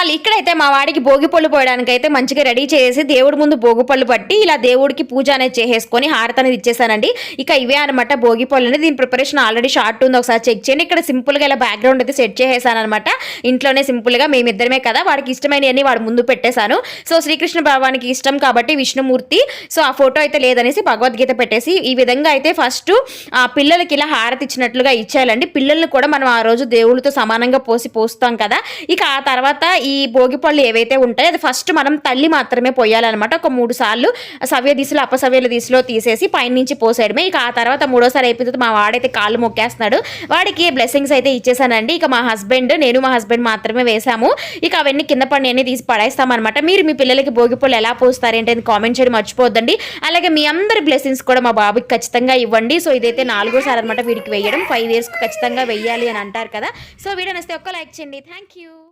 వాళ్ళు ఇక్కడైతే మా వాడికి భోగి పళ్ళు పోయడానికి అయితే మంచిగా రెడీ చేసి దేవుడి ముందు భోగి పళ్ళు పట్టి ఇలా దేవుడికి పూజ అనేది చేసేసుకొని హారతి అనేది ఇచ్చేసానండి. ఇక ఇవే అనమాట భోగి పళ్ళు అనేది దీని ప్రిపరేషన్ ఆల్రెడీ షార్ట్ ఉంది. ఒకసారి చెక్ చేయండి. ఇక్కడ సింపుల్గా ఇలా బ్యాక్గ్రౌండ్ అయితే సెట్ చేసేసాను అనమాట ఇంట్లోనే సింపుల్గా మేమిద్దరమే కదా. వాడికి ఇష్టమైనవన్నీ వాడు ముందు పెట్టేశాను. సో శ్రీకృష్ణ భగవానికి ఇష్టం కాబట్టి విష్ణుమూర్తి. సో ఆ ఫోటో అయితే లేదనేసి భగవద్గీత పెట్టేసి ఈ విధంగా అయితే ఫస్ట్ ఆ పిల్లలకి ఇలా హారతి ఇచ్చినట్లుగా ఇచ్చేయాలండి. పిల్లల్ని కూడా మనం ఆ రోజు దేవుళ్ళతో సమానంగా పోసి పోస్తాం కదా. ఇక ఆ తర్వాత ఈ భోగి పళ్ళు ఏవైతే ఉంటాయో అది ఫస్ట్ మనం తల్లి మాత్రమే పోయాలన్నమాట. ఒక మూడు సార్లు సవ్య దిశలో అపసవ్యల దిశలో తీసేసి పైనుంచి పోసేయడమే. ఇక ఆ తర్వాత మూడోసారి అయిపోయింది మా వాడైతే కాళ్ళు మొక్కేస్తున్నాడు. వాడికి బ్లెస్సింగ్స్ అయితే ఇచ్చేసానండి. ఇక మా హస్బెండ్ నేను మా హస్బెండ్ మాత్రమే వేసాము ఇక అవన్నీ కింద పడి అన్ని తీసి పడేస్తామన్నమాట. మీరు మీ పిల్లలకి భోగి పళ్ళు ఎలా పోస్తారంటే ఏంటని కామెంట్ చేయడం మర్చిపోద్దండి. అలాగే మీ అందరి బ్లెస్సింగ్స్ కూడా మా బాబుకి ఖచ్చితంగా ఇవ్వండి. సో ఇదైతే నాలుగోసారి అనమాట వీడికి వేయడం. ఫైవ్ ఇయర్స్కి ఖచ్చితంగా వెయ్యాలి అని అంటారు కదా. సో వీడియో నస్తే ఒక్క లైక్ చేయండి. Thank you